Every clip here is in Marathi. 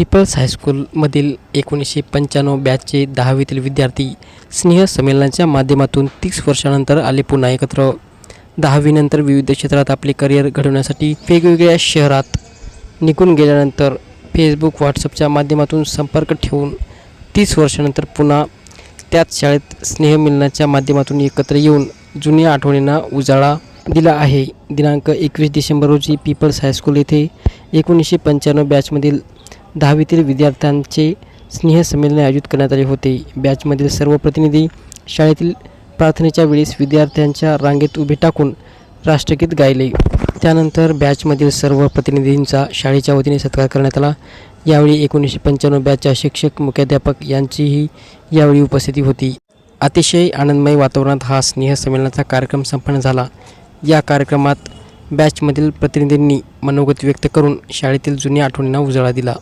पीपल्स हायस्कूलमधील एकोणीसशे पंच्याण्णव बॅचचे दहावीतील विद्यार्थी स्नेह संमेलनाच्या माध्यमातून तीस वर्षानंतर आले पुन्हा एकत्र. दहावीनंतर विविध क्षेत्रात आपले करिअर घडवण्यासाठी वेगवेगळ्या शहरात निघून गेल्यानंतर फेसबुक व्हॉट्सअपच्या माध्यमातून संपर्क ठेवून तीस वर्षानंतर पुन्हा त्याच शाळेत स्नेहमिलनाच्या माध्यमातून एकत्र येऊन जुन्या आठवणींना उजाळा दिला आहे. दिनांक एकवीस डिसेंबर रोजी पीपल्स हायस्कूल येथे एकोणीसशे पंच्याण्णव बॅचमधील दहावीतील विद्यार्थ्यांचे स्नेहसंमेलन आयोजित करण्यात आले होते. बॅचमधील सर्व प्रतिनिधी शाळेतील प्रार्थनेच्या वेळेस विद्यार्थ्यांच्या रांगेत उभे टाकून राष्ट्रगीत गायले. त्यानंतर बॅचमधील सर्व प्रतिनिधींचा शाळेच्या वतीने सत्कार करण्यात आला. यावेळी एकोणीसशे पंच्याण्णव बॅचच्या शिक्षक मुख्याध्यापक यांचीही यावेळी उपस्थिती होती. अतिशय आनंदमय वातावरणात हा स्नेहसंमेलनाचा कार्यक्रम संपन्न झाला. या कार्यक्रमात बॅचमधील प्रतिनिधींनी मनोगत व्यक्त करून शाळेतील जुन्या आठवणींना उजाळा दिला.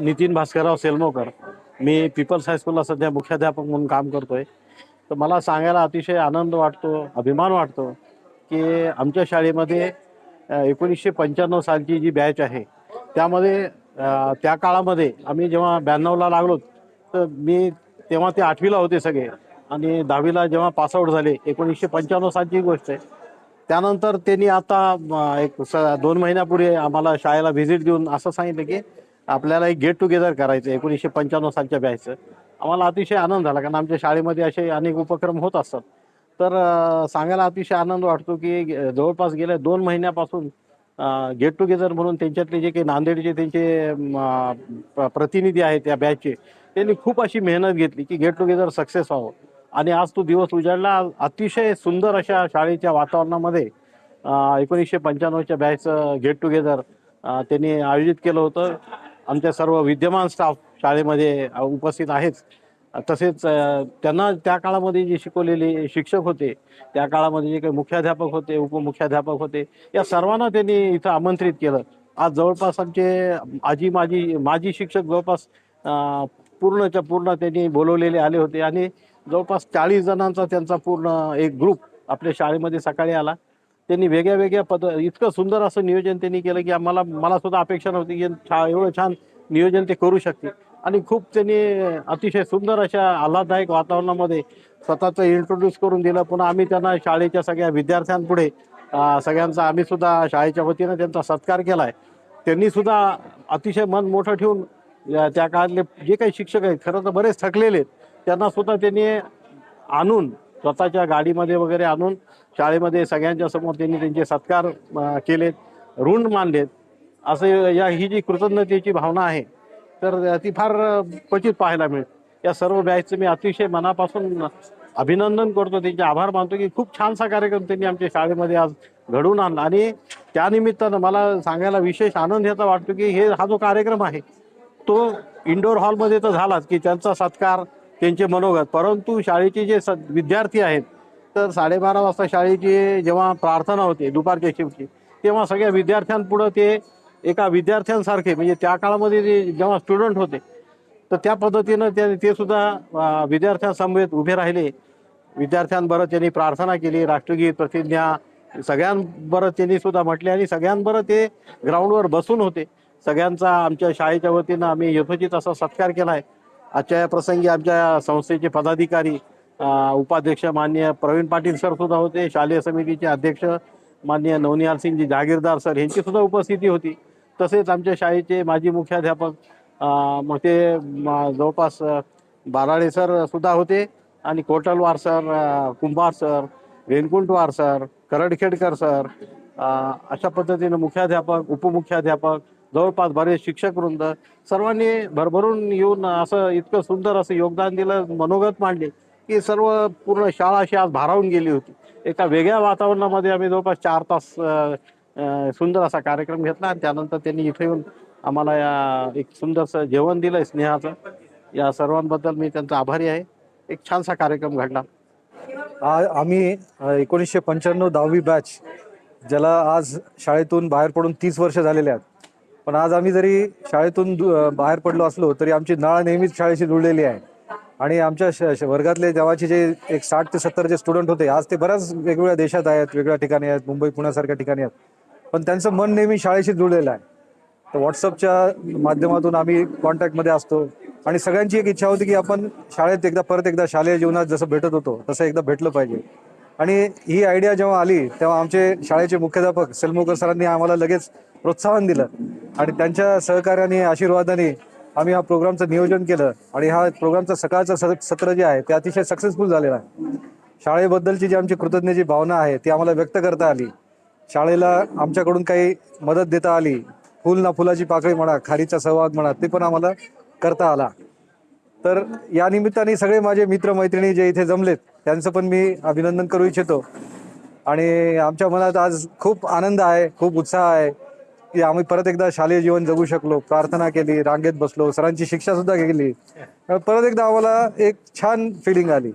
नितीन भास्करराव सेलमोकर. मी पीपल्स हायस्कूलला सध्या मुख्याध्यापक म्हणून काम करतोय. तर मला सांगायला अतिशय आनंद वाटतो अभिमान वाटतो की आमच्या शाळेमध्ये एकोणीसशे पंच्याण्णव सालची जी बॅच आहे त्यामध्ये त्या काळामध्ये आम्ही जेव्हा ब्याण्णवला लागलो तर मी तेव्हा ते आठवीला होते सगळे. आणि दहावीला जेव्हा पासआउट झाले एकोणीसशे पंच्याण्णव सालची गोष्ट आहे. त्यानंतर त्यांनी आता एक स दोन महिन्यापूर्वी आम्हाला शाळेला व्हिजिट देऊन असं सांगितलं की आपल्याला एक गेट टुगेदर करायचं एकोणीसशे पंच्याण्णव सालच्या बॅचचं. आम्हाला अतिशय आनंद झाला कारण आमच्या शाळेमध्ये असे अनेक उपक्रम होत असतात. तर सांगायला अतिशय आनंद वाटतो की जवळपास गेल्या दोन महिन्यापासून गेट टुगेदर म्हणून त्यांच्यातले जे काही नांदेडचे त्यांचे प्रतिनिधी आहेत त्या बॅचचे त्यांनी खूप अशी मेहनत घेतली की गेट टुगेदर सक्सेस व्हावं. आणि आज तो दिवस उजाडला अतिशय सुंदर अशा शाळेच्या वातावरणामध्ये एकोणीसशे पंच्याण्णवच्या बॅचचं गेट टुगेदर त्यांनी आयोजित केलं होतं. आमच्या सर्व विद्यमान स्टाफ शाळेमध्ये उपस्थित आहेच तसेच त्यांना त्या काळामध्ये जे शिकवलेले शिक्षक होते त्या काळामध्ये जे काही मुख्याध्यापक होते उपमुख्याध्यापक होते या सर्वांना त्यांनी इथं आमंत्रित केलं. आज जवळपास आमचे आजी माजी माजी शिक्षक जवळपास पूर्णच्या पूर्ण त्यांनी बोलवलेले आले होते. आणि जवळपास चाळीस जणांचा त्यांचा पूर्ण एक ग्रुप आपल्या शाळेमध्ये सकाळी आला. त्यांनी वेगळ्या वेगळ्या पद इतकं सुंदर असं नियोजन त्यांनी केलं की आम्हाला मला सुद्धा अपेक्षा नव्हती की छा एवढं छान नियोजन ते करू शकतील. आणि खूप त्यांनी अतिशय सुंदर अशा आल्हाददायक वातावरणामध्ये स्वतःचं इंट्रोड्यूस करून दिलं. पुन्हा आम्ही त्यांना शाळेच्या सगळ्या विद्यार्थ्यांपुढे सगळ्यांचा आम्ही सुद्धा शाळेच्या वतीनं त्यांचा सत्कार केला आहे त्यांनी सुद्धा अतिशय मन मोठं ठेवून या- त्या काळातले जे काही शिक्षक आहेत खरं तर बरेच थकलेले आहेत त्यांना सुद्धा त्यांनी आणून स्वतःच्या गाडीमध्ये वगैरे आणून शाळेमध्ये सगळ्यांच्या समोर त्यांनी त्यांचे सत्कार केलेत ऋण मानलेत. असं या ही जी कृतज्ञतेची भावना आहे तर ती फार क्वचित पाहायला मिळेल. या सर्व बॅचचं मी अतिशय मनापासून अभिनंदन करतो. त्यांचे आभार मानतो की खूप छानसा कार्यक्रम त्यांनी आमच्या शाळेमध्ये आज घडवून आणला. आणि त्यानिमित्तानं मला सांगायला विशेष आनंद याचा वाटतो की हे हा जो कार्यक्रम आहे तो इंडोर हॉलमध्ये तर झालाच की त्यांचा सत्कार त्यांचे मनोगत. परंतु शाळेचे जे स विद्यार्थी आहेत तर साडेबारा वाजता शाळेची जेव्हा प्रार्थना होते दुपारच्या शिफ्टची तेव्हा सगळ्या विद्यार्थ्यांपुढं ते एका विद्यार्थ्यांसारखे म्हणजे त्या काळामध्ये जे जेव्हा स्टुडंट होते तर त्या पद्धतीनं ते ते सुद्धा विद्यार्थ्यांसमवेत उभे राहिले. विद्यार्थ्यांबरोबर त्यांनी प्रार्थना केली राष्ट्रगीत प्रतिज्ञा सगळ्यांबरोबर त्यांनी सुद्धा म्हटले आणि सगळ्यांबरोबर ते ग्राउंडवर बसून होते. सगळ्यांचा आमच्या शाळेच्या वतीनं आम्ही यथोचित असा सत्कार केला आहे आजच्या या प्रसंगी आमच्या संस्थेचे पदाधिकारी उपाध्यक्ष माननीय प्रवीण पाटील सर सुद्धा होते. शालेय समितीचे अध्यक्ष माननीय नवनिहाल सिंगजी जहागीरदार सर यांची सुद्धा उपस्थिती होती. तसेच आमच्या शाळेचे माजी मुख्याध्यापक मग ते जवळपास बाराळे सर सुद्धा होते. आणि Kotalwar sir Kumbhar sir Renkuntwar sir Karadkhedkar sir अशा पद्धतीनं मुख्याध्यापक उपमुख्याध्यापक जवळपास बरेच शिक्षक वृंद सर्वांनी भरभरून येऊन असं इतकं सुंदर असं योगदान दिलं मनोगत मांडले. की सर्व पूर्ण शाळा अशी आज भारावून गेली होती. एका वेगळ्या वातावरणामध्ये आम्ही जवळपास चार तास सुंदर असा कार्यक्रम घेतला आणि त्यानंतर त्यांनी इथे येऊन आम्हाला या एक सुंदरसं जेवण दिलंय स्नेहाचं. या सर्वांबद्दल मी त्यांचा आभारी आहे. एक छानसा कार्यक्रम घडला. आम्ही एकोणीसशे पंच्याण्णव दहावी बॅच ज्याला आज शाळेतून बाहेर पडून तीस वर्ष झालेले आहेत. पण आज आम्ही जरी शाळेतून दु- बाहेर पडलो असलो तरी आमची नाळ नेहमीच शाळेशी जुळलेली आहे. आणि आमच्या श- वर्गातले जेव्हाचे जे एक साठ ते सत्तर जे स्टुडंट होते आज ते बऱ्याच वेगवेगळ्या देशात आहेत वेगळ्या ठिकाणी आहेत मुंबई पुण्यासारख्या ठिकाणी आहेत. पण त्यांचं मन नेहमी शाळेशी जुळलेलं आहे. तर व्हॉट्सअपच्या माध्यमातून आम्ही कॉन्टॅक्टमध्ये असतो. आणि सगळ्यांची एक इच्छा होती की आपण शाळेत एकदा परत एकदा शालेय जीवनात जसं भेटत होतो तसं एकदा भेटलं पाहिजे. आणि ही आयडिया जेव्हा आली तेव्हा आमचे शाळेचे मुख्याध्यापक सेलमोकर सरांनी आम्हाला लगेच प्रोत्साहन दिलं. आणि त्यांच्या सहकार्याने आशीर्वादाने आम्ही हा प्रोग्रामचं नियोजन केलं आणि हा प्रोग्रामचं सकाळचं सत्र जे आहे ते अतिशय सक्सेसफुल झालेलं आहे. शाळेबद्दलची जी आमची कृतज्ञची भावना आहे ती आम्हाला व्यक्त करता आली. शाळेला आमच्याकडून काही मदत देता आली. फुल ना फुलाची पाकळी म्हणा खारीचा सहभाग म्हणा ते पण आम्हाला करता आला. तर या निमित्ताने सगळे माझे मित्र मैत्रिणी जे इथे जमलेत त्यांचं पण मी अभिनंदन करू इच्छितो. आणि आमच्या मनात आज खूप आनंद आहे खूप उत्साह आहे. की आम्ही परत एकदा शालेय जीवन जगू शकलो प्रार्थना केली रांगेत बसलो सरांची शिक्षा सुद्धा केली परत एकदा आम्हाला एक छान फिलिंग आली.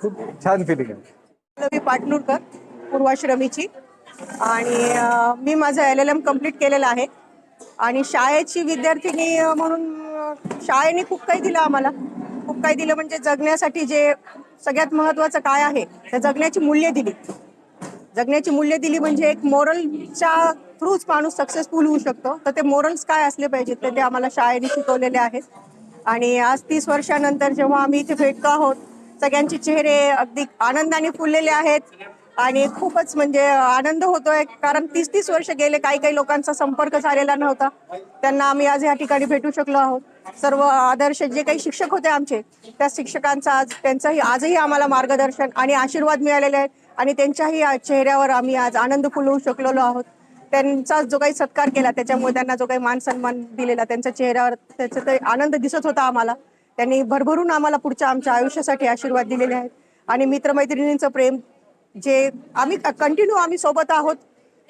खूप छान फिलिंग आली. मी पाटणूरकर पूर्वाश्रमीची. आणि मी माझं एल एल एम कंप्लीट केलेलं आहे. आणि शाळेची विद्यार्थिनी म्हणून शाळेने खूप काही दिलं आम्हाला. खूप काही दिलं म्हणजे जगण्यासाठी जे सगळ्यात महत्वाचं काय आहे त्या जगण्याची मूल्य दिली. जगण्याची मूल्य दिली म्हणजे एक मोरलच्या थ्रूच माणूस सक्सेसफुल होऊ शकतो. तर ते मोरल्स काय असले पाहिजेत ते आम्हाला शाळेने शिकवलेले आहेत. आणि आज तीस वर्षानंतर जेव्हा आम्ही इथे भेटतो आहोत सगळ्यांचे चेहरे अगदी आनंदाने फुललेले आहेत. आणि खूपच म्हणजे आनंद होतोय कारण तीस तीस वर्ष गेले काही काही लोकांचा संपर्क झालेला नव्हता. त्यांना आम्ही आज या ठिकाणी भेटू शकलो आहोत. सर्व आदर्श जे काही शिक्षक होते आमचे त्या शिक्षकांचा आज त्यांचाही आजही आम्हाला मार्गदर्शन आणि आशीर्वाद मिळालेले आहेत आणि त्यांच्याही आज चेहऱ्यावर आम्ही आज आनंद फुलवू शकलेलो आहोत. त्यांचा जो काही सत्कार केला त्याच्यामुळे त्यांना जो काही मान सन्मान दिलेला त्यांच्या चेहऱ्यावर त्याचा ते आनंद दिसत होता आम्हाला. त्यांनी भरभरून आम्हाला पुढच्या आमच्या आयुष्यासाठी आशीर्वाद दिलेले आहेत. आणि मित्रमैत्रिणींचं प्रेम जे आम्ही कंटिन्यू आम्ही सोबत आहोत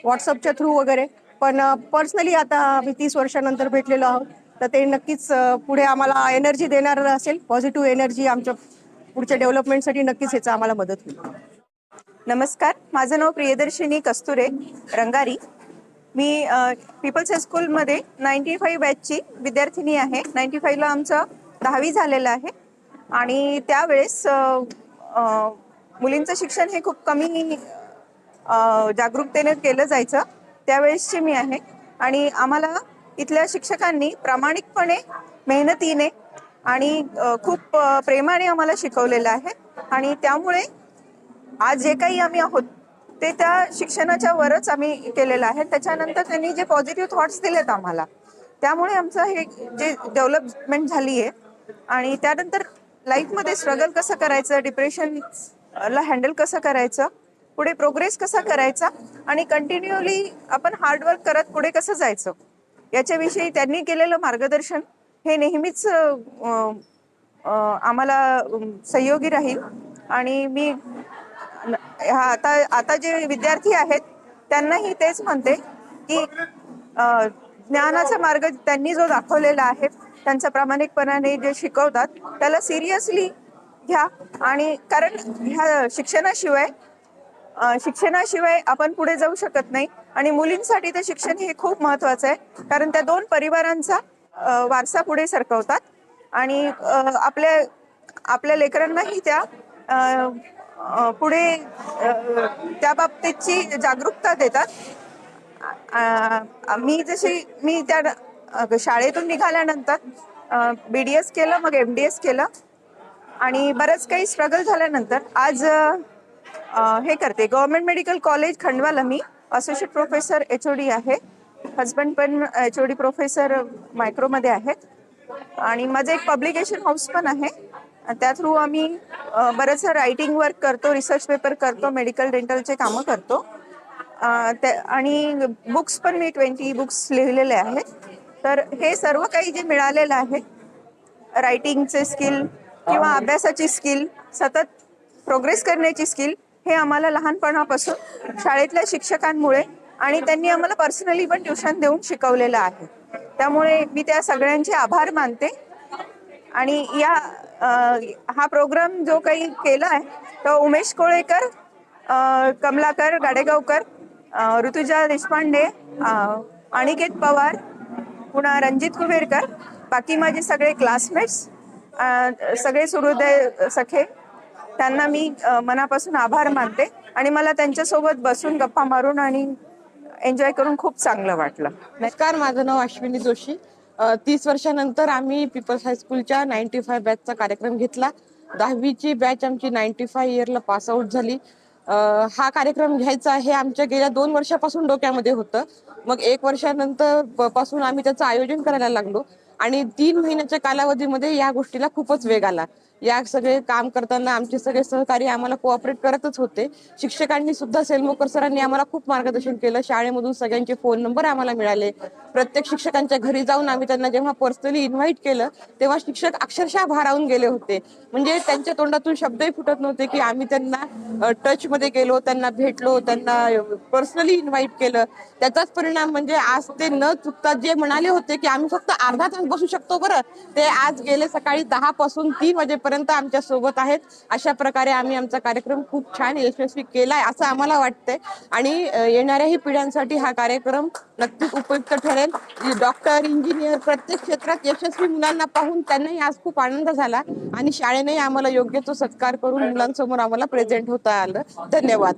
व्हॉट्सअपच्या थ्रू वगैरे. पण पर्सनली आता आम्ही तीस वर्षानंतर भेटलेलो आहोत. तर ते नक्कीच पुढे आम्हाला एनर्जी देणार असेल. पॉझिटिव्ह एनर्जी आमच्या पुढच्या डेव्हलपमेंटसाठी नक्कीच ह्याचा आम्हाला मदत होईल. नमस्कार. माझं नाव प्रियदर्शिनी कस्तुरे रंगारी. मी पीपल्स हायस्कूलमध्ये नाईन्टी फाईव्ह बॅचची विद्यार्थिनी आहे. नाईन्टी फाईव्हला आमचं दहावी झालेलं आहे. आणि त्यावेळेस मुलींचं शिक्षण हे खूप कमी जागरूकतेने केलं जायचं. त्यावेळेसची मी आहे. आणि आम्हाला इथल्या शिक्षकांनी प्रामाणिकपणे मेहनतीने आणि खूप प्रेमाने आम्हाला शिकवलेलं आहे. आणि त्यामुळे आज जे काही आम्ही आहोत ते त्या शिक्षणाच्या वरच आम्ही केलेलं आहे. त्याच्यानंतर त्यांनी जे पॉझिटिव्ह थॉट्स दिलेत आम्हाला त्यामुळे आमचं हे जे डेव्हलपमेंट झाली आहे आणि त्यानंतर लाईफमध्ये स्ट्रगल कसं करायचं डिप्रेशन ला हँडल कसं करायचं? पुढे प्रोग्रेस कसा करायचा? आणि कंटिन्युअली आपण हार्डवर्क करत पुढे कसं जायचं? याच्याविषयी त्यांनी केलेलं मार्गदर्शन हे नेहमीच आम्हाला सहयोगी राहील. आणि मी आता आता जे विद्यार्थी आहेत त्यांनाही तेच म्हणते की ज्ञानाचा मार्ग त्यांनी जो दाखवलेला आहे त्यांचा प्रामाणिकपणाने जे शिकवतात त्याला सिरियसली घ्या. आणि कारण ह्या शिक्षणाशिवाय शिक्षणाशिवाय आपण पुढे जाऊ शकत नाही. आणि मुलींसाठी तर शिक्षण हे खूप महत्वाचं आहे. कारण त्या दोन परिवारांचा वारसा पुढे सरकवतात. आणि आपल्या आपल्या लेकरांनाही त्या पुढे त्या बाबतीतची जागरूकता देतात. मी जशी मी त्या शाळेतून निघाल्यानंतर बी डी एस केलं मग एम डी एस केलं. आणि बरंच काही स्ट्रगल झाल्यानंतर आज अ, हे करते. गव्हर्नमेंट मेडिकल कॉलेज खंडवाला मी. Associate professor H O D आहे. हजबंड पण एच ओ डी प्रोफेसर मायक्रोमध्ये आहेत. आणि माझं एक पब्लिकेशन हाऊस पण आहे. त्या थ्रू आम्ही अ, बरंचसं रायटिंग वर्क करतो रिसर्च पेपर करतो मेडिकल डेंटलचे कामं करतो. अ, त्या- आणि बुक्स पण मी ट्वेंटी बुक्स लिहिलेले आहेत. तर हे सर्व काही जे मिळालेलं आहे रायटिंगचे स्किल किंवा अभ्यासाची स्किल सतत प्रोग्रेस करण्याची स्किल हे आम्हाला लहानपणापासून शाळेतल्या शिक्षकांमुळे आणि त्यांनी आम्हाला पर्सनली पण ट्युशन देऊन शिकवलेलं आहे. त्यामुळे मी त्या सगळ्यांचे आभार मानते. आणि या अ, हा प्रोग्राम जो काही केला आहे तो उमेश कोळेकर कमलाकर गाडेगावकर ऋतुजा देशपांडे अनिकेत पवार पुन्हा रणजित कुबेरकर बाकी माझे सगळे क्लासमेट्स सगळे सूर्योदय सखे त्यांना मी मनापासून आभार मानते आणि मला त्यांच्यासोबत बसून गप्पा मारून आणि एन्जॉय करून खूप चांगलं वाटलं. नमस्कार माझं नाव अश्विनी जोशी. तीस वर्षानंतर आम्ही पीपल्स हायस्कूलच्या नाईन्टी फाय बॅचचा कार्यक्रम घेतला. दहावीची बॅच आमची नाईन्टी फाय इयरला पास आऊट झाली. हा कार्यक्रम घ्यायचा हे आमच्या गेल्या दोन वर्षापासून डोक्यामध्ये होतं. मग एक वर्षानंतरपासून आम्ही त्याचं आयोजन करायला लागलो. आणि तीन महिन्याच्या कालावधीमध्ये या गोष्टीला खूपच वेग आला. या सगळे काम करताना आमचे सगळे सहकारी आम्हाला कोऑपरेट करतच होते. शिक्षकांनी सुद्धा सेलमोकर सरांनी आम्हाला खूप मार्गदर्शन केलं. शाळेमधून सगळ्यांचे फोन नंबर आम्हाला मिळाले. प्रत्येक शिक्षकांच्या घरी जाऊन आम्ही त्यांना जेव्हा पर्सनली इन्व्हाइट केलं तेव्हा शिक्षक अक्षरशः भारावून गेले होते. म्हणजे त्यांच्या तोंडातून शब्दही फुटत नव्हते की आम्ही त्यांना टच मध्ये गेलो त्यांना भेटलो त्यांना पर्सनली इन्व्हाइट केलं. त्याचाच परिणाम म्हणजे आज ते न चुकता जे म्हणाले होते की आम्ही फक्त अर्धा तास बसू शकतो बरं ते आज गेले सकाळी दहा पासून तीन वाजेपर्यंत आमच्यासोबत आहेत. अशा प्रकारे आम्ही आमचा कार्यक्रम खूप छान यशस्वी केलाय असं आम्हाला वाटतंय. आणि येणाऱ्याही पिढ्यांसाठी हा कार्यक्रम नक्कीच उपयुक्त ठरेल. डॉक्टर इंजिनियर प्रत्येक क्षेत्रात यशस्वी मुलांना पाहून त्यांनाही आज खूप आनंद झाला आणि शाळेनेही आम्हाला योग्य तो सत्कार करून मुलांसमोर आम्हाला प्रेझेंट होता आलं. धन्यवाद.